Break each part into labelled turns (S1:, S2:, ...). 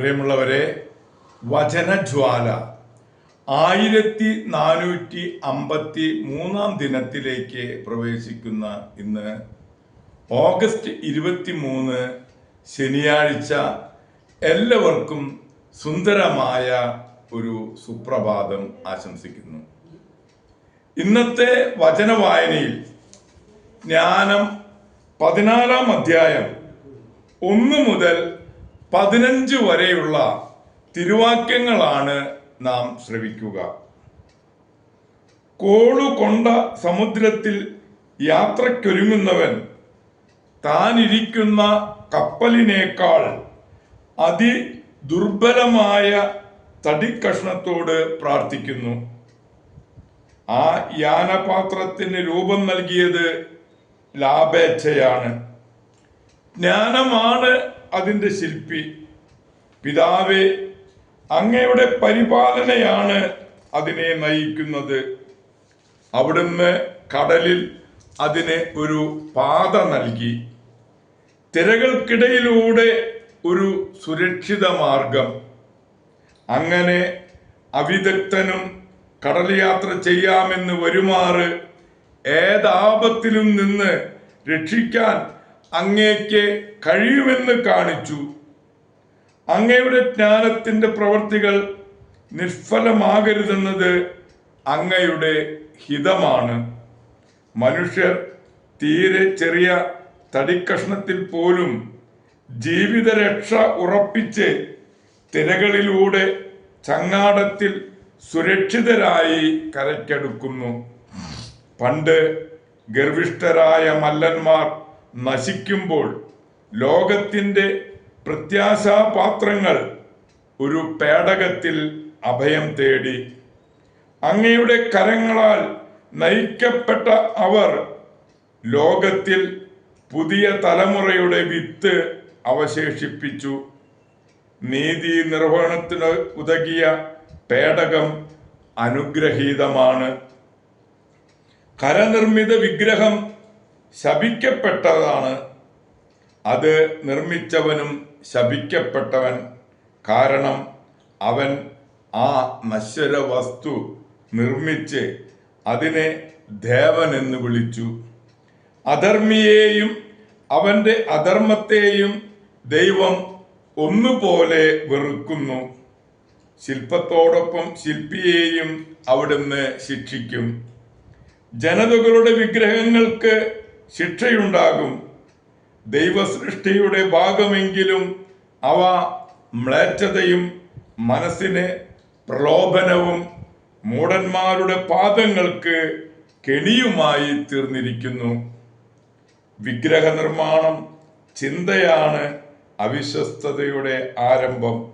S1: പ്രിയമുള്ളവരെ വചനജ്വാല. ആയിരത്തി നാനൂറ്റി അമ്പത്തി മൂന്നാം ദിനത്തിലേക്ക് പ്രവേശിക്കുന്ന ഇന്ന് ഓഗസ്റ്റ് ഇരുപത്തി മൂന്ന് ശനിയാഴ്ച എല്ലാവർക്കും സുന്ദരമായ ഒരു സുപ്രഭാതം ആശംസിക്കുന്നു. ഇന്നത്തെ വചനവായനയിൽ ജ്ഞാനം പതിനാലാം അധ്യായം ഒന്ന് മുതൽ പതിനഞ്ച് വരെയുള്ള തിരുവാക്യങ്ങളാണ് നാം ശ്രവിക്കുക. കോളുകൊണ്ട സമുദ്രത്തിൽ യാത്രയ്ക്കൊരുങ്ങുന്നവൻ താനിരിക്കുന്ന കപ്പലിനേക്കാൾ അതി ദുർബലമായ തടിക്കഷ്ണത്തോട് പ്രാർത്ഥിക്കുന്നു. ആ യാനപാത്രത്തിന് രൂപം നൽകിയത് ലാഭേച്ഛയാണ് ജ്ഞാനമാണ് അതിന്റെ ശില്പി. പിതാവേ അങ്ങയുടെ പരിപാലനയാണ് അതിനെ നയിക്കുന്നത്. അവിടുന്ന് കടലിൽ അതിന് ഒരു പാത നൽകി. തിരകൾക്കിടയിലൂടെ ഒരു സുരക്ഷിത മാർഗം. അങ്ങനെ അവിദഗ്ധനും കടൽ യാത്ര ചെയ്യാമെന്ന് വരുമാറ് ഏതാപത്തിലും നിന്ന് രക്ഷിക്കാൻ അങ്ങേക്ക് കഴിയുമെന്ന് കാണിച്ചു. അങ്ങയുടെ ജ്ഞാനത്തിന്റെ പ്രവർത്തികൾ നിഷ്ഫലമാകരുതെന്നത് അങ്ങയുടെ ഹിതമാണ്. മനുഷ്യർ തീരെ ചെറിയ തടിക്കഷ്ണത്തിൽ പോലും ജീവിതരക്ഷ ഉറപ്പിച്ച് തിരകളിലൂടെ ചങ്ങാടത്തിൽ സുരക്ഷിതരായി കരക്കെടുക്കുന്നു പണ്ട് ഗർവിഷ്ഠരായ മല്ലന്മാർ നശിക്കുമ്പോൾ ലോകത്തിന്റെ പ്രത്യാശാപാത്രങ്ങൾ ഒരു പേടകത്തിൽ അഭയം തേടി. അങ്ങയുടെ കരങ്ങളാൽ നയിക്കപ്പെട്ട അവർ ലോകത്തിൽ പുതിയ തലമുറയുടെ വിത്ത് അവശേഷിപ്പിച്ചു. നീതി നിർവഹണത്തിന് ഉതകിയ പേടകം അനുഗ്രഹീതമാണ്. കരനിർമ്മിത വിഗ്രഹം ശപിക്കപ്പെട്ടതാണ്. അത് നിർമ്മിച്ചവനും ശപിക്കപ്പെട്ടവൻ. കാരണം അവൻ ആ നശ്വര വസ്തു നിർമ്മിച്ച് അതിനെ ദേവൻ എന്ന് വിളിച്ചു. അധർമ്മിയെയും അവന്റെ അധർമ്മത്തെയും ദൈവം ഒന്നുപോലെ വെറുക്കുന്നു. ശില്പത്തോടൊപ്പം ശില്പിയെയും അവിടുന്ന് ശിക്ഷിക്കും. ജനതകളുടെ വിഗ്രഹങ്ങൾക്ക് ശിക്ഷയുണ്ടാകും. ദൈവസൃഷ്ടിയുടെ ഭാഗമെങ്കിലും അവ മ്ലേച്ഛതയും മനസ്സിന് പ്രലോഭനവും മൂടന്മാരുടെ പാദങ്ങൾക്ക് കെണിയുമായി തീർന്നിരിക്കുന്നു. വിഗ്രഹ നിർമ്മാണം ചിന്തയാണ് അവിശ്വസ്തയുടെ ആരംഭം.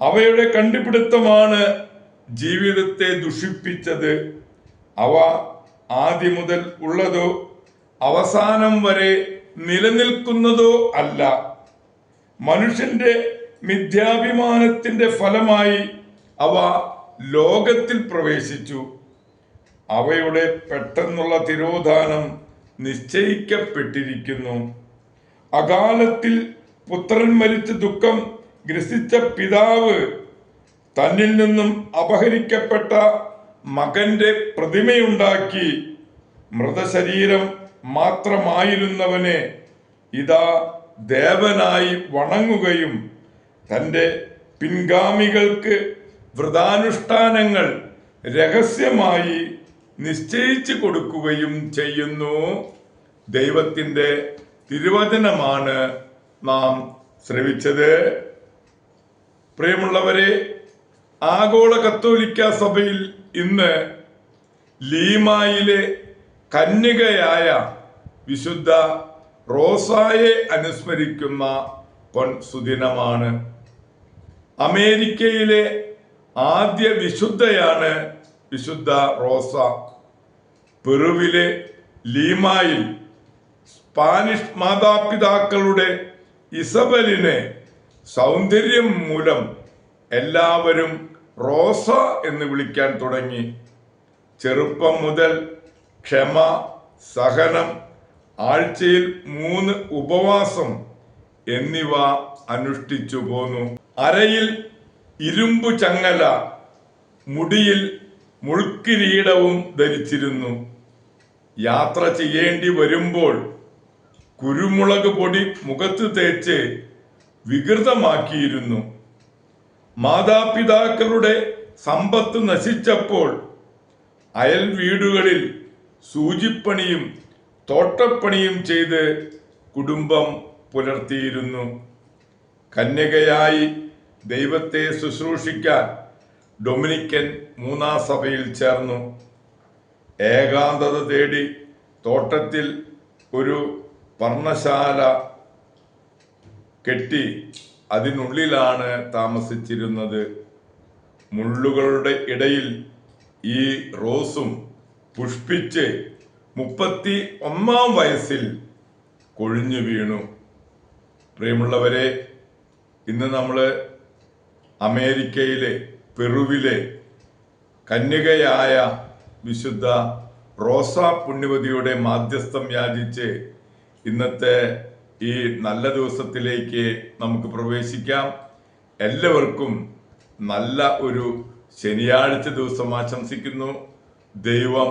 S1: അവയുടെ കണ്ടുപിടുത്തമാണ് ജീവിതത്തെ ദുഷിപ്പിച്ചത്. അവ ആദ്യം മുതൽ ഉള്ളതോ അവസാനം വരെ നിലനിൽക്കുന്നതോ അല്ല. മനുഷ്യന്റെ മിഥ്യാഭിമാനത്തിന്റെ ഫലമായി അവ ലോകത്തിൽ പ്രവേശിച്ചു. അവയുടെ പെട്ടെന്നുള്ള തിരോധാനം നിശ്ചയിക്കപ്പെട്ടിരിക്കുന്നു. അകാലത്തിൽ പുത്രൻ മരിച്ച ദുഃഖം ഗ്രസിച്ച പിതാവ് തന്നിൽ നിന്നും അപഹരിക്കപ്പെട്ട മകന്റെ പ്രതിമയുണ്ടാക്കി മൃതശരീരം മാത്രമായിരുന്നവനെ ഇതാ ദേവനായി വണങ്ങുകയും തന്റെ പിൻഗാമികൾക്ക് വ്രതാനുഷ്ഠാനങ്ങൾ രഹസ്യമായി നിശ്ചയിച്ചു കൊടുക്കുകയും ചെയ്യുന്നു. ദൈവത്തിന്റെ തിരുവചനമാണ് നാം ശ്രവിച്ചത്. പ്രിയമുള്ളവരെ ആഗോള കത്തോലിക്ക സഭയിൽ ഇന്ന് ലീമായിലെ കന്യകയായ വിശുദ്ധ റോസായെ അനുസ്മരിക്കുന്ന പൊൻ സുദിനമാണ്. അമേരിക്കയിലെ ആദ്യ വിശുദ്ധയാണ് വിശുദ്ധ റോസ. പെറുവിലെ ലീമായിൽ സ്പാനിഷ് മാതാപിതാക്കളുടെ ഇസബലിനെ സൗന്ദര്യം മൂലം എല്ലാവരും റോസ എന്ന് വിളിക്കാൻ തുടങ്ങി. ചെറുപ്പം മുതൽ ക്ഷമ സഹനം ആഴ്ചയിൽ മൂന്ന് ഉപവാസം എന്നിവ അനുഷ്ഠിച്ചു പോന്നു. അരയിൽ ഇരുമ്പു ചങ്ങല മുടിയിൽ മുൾക്കിരീടവും ധരിച്ചിരുന്നു. യാത്ര ചെയ്യേണ്ടി വരുമ്പോൾ കുരുമുളക് പൊടി മുഖത്ത് തേച്ച് വികൃതമാക്കിയിരുന്നു. മാതാപിതാക്കളുടെ സമ്പത്ത് നശിച്ചപ്പോൾ അയൽ വീടുകളിൽ സൂചിപ്പണിയും തോട്ടപ്പണിയും ചെയ്ത് കുടുംബം പുലർത്തിയിരുന്നു. കന്യകയായി ദൈവത്തെ ശുശ്രൂഷിക്കാൻ ഡൊമിനിക്കൻ മൂന്നാം സഭയിൽ ചേർന്നു. ഏകാന്തത തേടി തോട്ടത്തിൽ ഒരു പർണശാല കെട്ടി അതിനുള്ളിലാണ് താമസിച്ചിരുന്നത്. മുള്ളുകളുടെ ഇടയിൽ ഈ റോസും പുഷ്പിച്ച് മുപ്പത്തി ഒന്നാം വയസ്സിൽ കൊഴിഞ്ഞു വീണു. പ്രിയമുള്ളവരെ ഇന്ന് നമ്മൾ അമേരിക്കയിലെ പെറുവിലെ കന്യകയായ വിശുദ്ധ റോസ പുണ്യവതിയുടെ മാധ്യസ്ഥം യാചിച്ച് ഇന്നത്തെ ഈ നല്ല ദിവസത്തിലേക്ക് നമുക്ക് പ്രവേശിക്കാം. എല്ലാവർക്കും നല്ല ഒരു ശനിയാഴ്ച ദിവസം ആശംസിക്കുന്നു. ദൈവം